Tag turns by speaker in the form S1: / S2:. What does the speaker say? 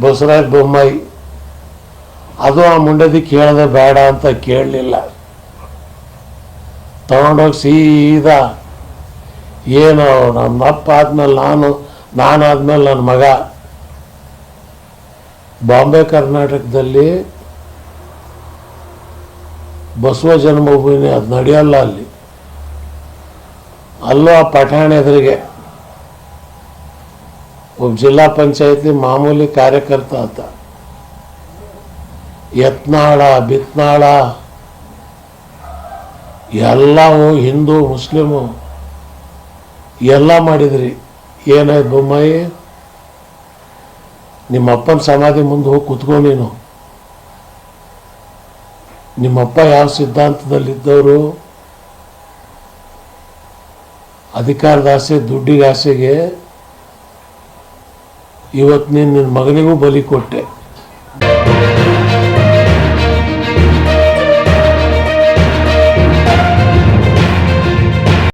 S1: ಬಸವರಾಜ ಬೊಮ್ಮಾಯಿ, ಅದು ಆ ಮುಂಡದಿ ಕೇಳದೆ ಬೇಡ ಅಂತ ಕೇಳಲಿಲ್ಲ. ತಗೊಂಡೋಗಿ ಸೀದಾ ಏನು ನಮ್ಮ ಅಪ್ಪ ಆದ್ಮೇಲೆ ನಾನು ನಾನಾದ್ಮೇಲೆ ನನ್ನ ಮಗ. ಬಾಂಬೆ ಕರ್ನಾಟಕದಲ್ಲಿ ಬಸವ ಜನ್ಮಭೂಮಿ, ಅದು ನಡೆಯಲ್ಲ ಅಲ್ಲಿ. ಅಲ್ಲೂ ಆ ಪಠಾಣ ಎದುರಿಗೆ ಜಿಲ್ಲಾ ಪಂಚಾಯತಿ ಮಾಮೂಲಿ ಕಾರ್ಯಕರ್ತ ಆತ. ಯತ್ನಾಳ, ಬಿತ್ನಾಳ, ಎಲ್ಲವೂ ಹಿಂದೂ, ಮುಸ್ಲಿಮು, ಎಲ್ಲ ಮಾಡಿದ್ರಿ. ಏನಾಯ್ತು ಬೊಮ್ಮಾಯಿ? ನಿಮ್ಮ ಅಪ್ಪನ ಸಮಾಧಿ ಮುಂದೆ ಹೋಗಿ ಕುತ್ಕೊ ನಿಮ್ಮಪ್ಪ ಯಾವ ಸಿದ್ಧಾಂತದಲ್ಲಿದ್ದವರು? ಅಧಿಕಾರದ ಆಸೆ, ದುಡ್ಡಿಗೆ ಆಸೆಗೆ ಇವತ್ತು ನೀನು ನಿನ್ನ ಮಗನಿಗೂ ಬಲಿ ಕೊಟ್ಟೆ.